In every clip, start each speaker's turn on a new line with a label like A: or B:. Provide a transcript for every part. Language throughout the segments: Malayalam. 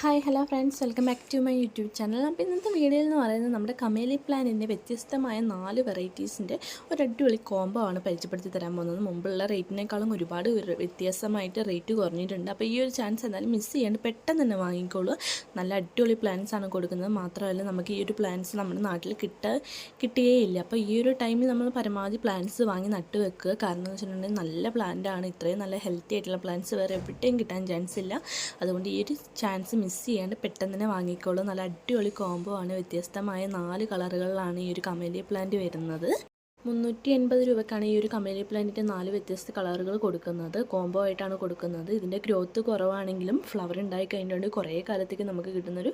A: Hi hello friends. Welcome back to my YouTube channel. അപ്പോൾ ഇന്നത്തെ വീഡിയോയിൽ എന്ന് പറയുന്നത് നമ്മുടെ കമേലി പ്ലാനിന്റെ വ്യത്യസ്തമായ നാല് വെറൈറ്റീസിന്റെ ഒരു അടിപൊളി കോംബോ ആണ് പരിചയപ്പെടുത്തി തരാൻ പോകുന്നത്. മുമ്പുള്ള റേറ്റിനേക്കാളും ഒരുപാട് വ്യത്യസ്തമായിട്ട് റേറ്റ് കുറഞ്ഞിട്ടുണ്ട്. അപ്പോൾ ഈ ഒരു ചാൻസ് എന്തായാലും മിസ് ചെയ്യാണ്ട് പെട്ടെന്ന് തന്നെ വാങ്ങിക്കോളൂ. നല്ല അടിപൊളി പ്ലാൻസ് ആണ് കൊടുക്കുന്നത്. മാത്രമല്ല നമുക്ക് ഈ ഒരു പ്ലാൻസ് നമ്മുടെ നാട്ടിൽ കിട്ട കിട്ടുകയില്ല അപ്പോൾ ഈ ഒരു ടൈമിൽ നമ്മൾ പരമാവധി പ്ലാൻസ് വാങ്ങി നട്ട് വെക്കുക. കാരണം എന്ന് വെച്ചിട്ടുണ്ടെങ്കിൽ നല്ല പ്ലാന്റ് ആണ്. ഇത്രയും നല്ല ഹെൽത്തി ആയിട്ടുള്ള പ്ലാൻസ് വേറെ എവിടെയും കിട്ടാൻ ചാൻസ് ഇല്ല. അതുകൊണ്ട് ഈ ഒരു ചാൻസ് മിസ് ചെയ്യാണ്ട് പെട്ടെന്ന് തന്നെ വാങ്ങിക്കോളൂ. നല്ല അടിപൊളി കോംബോ ആണ്. വ്യത്യസ്തമായ നാല് കളറുകളിലാണ് ഈ ഒരു കമേലിയ പ്ലാന്റ് വരുന്നത്. മുന്നൂറ്റി എൺപത് രൂപക്കാണ് ഈ ഒരു കമേലി പ്ലാന്റിന്റെ നാല് വ്യത്യസ്ത കളറുകൾ കൊടുക്കുന്നത്. കോംബോ ആയിട്ടാണ് കൊടുക്കുന്നത്. ഇതിന്റെ ഗ്രോത്ത് കുറവാണെങ്കിലും ഫ്ലവർ ഉണ്ടായി കഴിഞ്ഞിട്ടുണ്ട്. കുറേ കാലത്തേക്ക് നമുക്ക് കിട്ടുന്നൊരു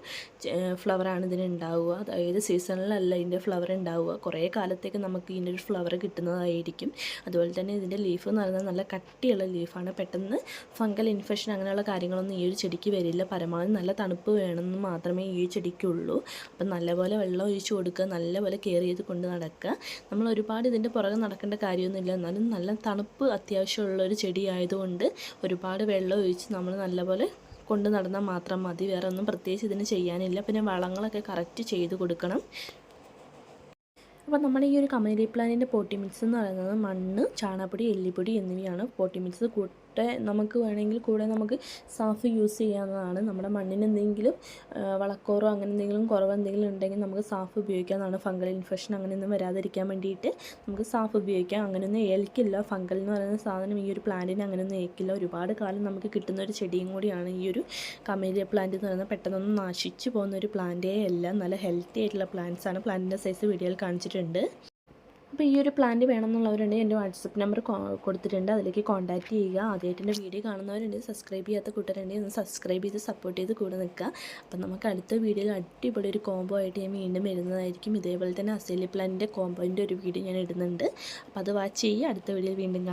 A: ഫ്ലവറാണ് ഇതിന് ഉണ്ടാവുക. അതായത് സീസണിലല്ല ഇതിന്റെ ഫ്ലവർ ഉണ്ടാവുക. കുറേ കാലത്തേക്ക് നമുക്ക് ഇതിന്റെ ഒരു ഫ്ലവർ കിട്ടുന്നതായിരിക്കും. അതുപോലെ തന്നെ ഇതിന്റെ ലീഫ് എന്ന് പറയുന്നത് നല്ല കട്ടിയുള്ള ലീഫാണ് പെട്ടെന്ന് ഫംഗൽ ഇൻഫെക്ഷൻ അങ്ങനെയുള്ള കാര്യങ്ങളൊന്നും ഈ ഒരു ചെടിക്ക് വരില്ല. പരമാവധി നല്ല തണുപ്പ് വേണമെന്ന് മാത്രമേ ഈ ചെടിക്കുള്ളൂ. അപ്പം നല്ലപോലെ വെള്ളം ഒഴിച്ച് കൊടുക്കുക. നല്ലപോലെ കെയർ ചെയ്ത് കൊണ്ട് നടക്കുക. നമ്മൾ ഒരുപാട് ഇതിന്റെ പുറകെ നടക്കേണ്ട കാര്യമൊന്നുമില്ല. എന്നാലും നല്ല തണുപ്പ് അത്യാവശ്യമുള്ള ഒരു ചെടിയായതുകൊണ്ട് ഒരുപാട് വെള്ളം ഒഴിച്ച് നമ്മൾ നല്ലപോലെ കൊണ്ട് നടന്നാൽ മാത്രം മതി. വേറെ ഒന്നും പ്രത്യേകിച്ച് ഇതിന് ചെയ്യാനില്ല. പിന്നെ വളങ്ങളൊക്കെ കറക്റ്റ് ചെയ്ത് കൊടുക്കണം. അപ്പോൾ നമ്മുടെ ഈ ഒരു കമലി പ്ലാനിന്റെ പോട്ടി മിക്സ് എന്ന് പറയുന്നത് മണ്ണ് ചാണകപ്പൊടി എല്ലിപ്പൊടി എന്നിവയാണ്. പോട്ടി മിക്സ് കൂട്ടെ നമുക്ക് വേണമെങ്കിൽ കൂടെ നമുക്ക് സാഫ് യൂസ് ചെയ്യാവുന്നതാണ്. നമ്മുടെ മണ്ണിന് എന്തെങ്കിലും വളക്കോറോ അങ്ങനെ എന്തെങ്കിലും കുറവ് എന്തെങ്കിലും ഉണ്ടെങ്കിൽ നമുക്ക് സാഫ് ഉപയോഗിക്കാവുന്നതാണ്. ഫംഗൽ ഇൻഫെക്ഷൻ അങ്ങനെയൊന്നും വരാതിരിക്കാൻ വേണ്ടിയിട്ട് നമുക്ക് സാഫ് ഉപയോഗിക്കാം. അങ്ങനെയൊന്നും ഏൽക്കില്ല. ഫംഗൽ എന്ന് പറയുന്ന സാധനം ഈ ഒരു പ്ലാന്റിന് അങ്ങനെയൊന്നും ഏൽക്കില്ല. ഒരുപാട് കാലം നമുക്ക് കിട്ടുന്ന ഒരു ചെടിയും കൂടിയാണ് ഈ ഒരു കമേലിയ പ്ലാന്റ് എന്ന് പറയുന്നത്. പെട്ടെന്നൊന്നും നശിച്ചു പോകുന്ന ഒരു പ്ലാന്റേ അല്ല. നല്ല ഹെൽത്തി ആയിട്ടുള്ള പ്ലാന്റ്സാണ് പ്ലാന്റിന്റെ സൈസ് വീഡിയോയിൽ കാണിച്ചിട്ടുണ്ട്. അപ്പോൾ ഈ ഒരു പ്ലാന്റ് വേണമെന്നുള്ളവരുണ്ടെങ്കിൽ എന്റെ വാട്സപ്പ് നമ്പർ കൊടുത്തിട്ടുണ്ട്. അതിലേക്ക് കോൺടാക്റ്റ് ചെയ്യുക. ആദ്യമായിട്ട് എന്റെ വീഡിയോ കാണുന്നവരുണ്ടെങ്കിൽ സബ്സ്ക്രൈബ് ചെയ്യാത്ത കൂട്ടരുണ്ടെങ്കിൽ ഒന്ന് സബ്സ്ക്രൈബ് ചെയ്ത് സപ്പോർട്ട് ചെയ്ത് കൂടെ നിൽക്കുക. അപ്പം നമുക്ക് അടുത്ത വീഡിയോയിൽ അടിപൊളി ഒരു കോംബോ ആയിട്ട് ഞാൻ വീണ്ടും വരുന്നതായിരിക്കും. ഇതേപോലെ തന്നെ അസേലി പ്ലാന്റിന്റെ കോംബോന്റെ ഒരു വീഡിയോ ഞാൻ ഇടുന്നുണ്ട്. അപ്പോൾ അത് വാച്ച് ചെയ്യുക. അടുത്ത വീഡിയോയിൽ വീണ്ടും കാണാം.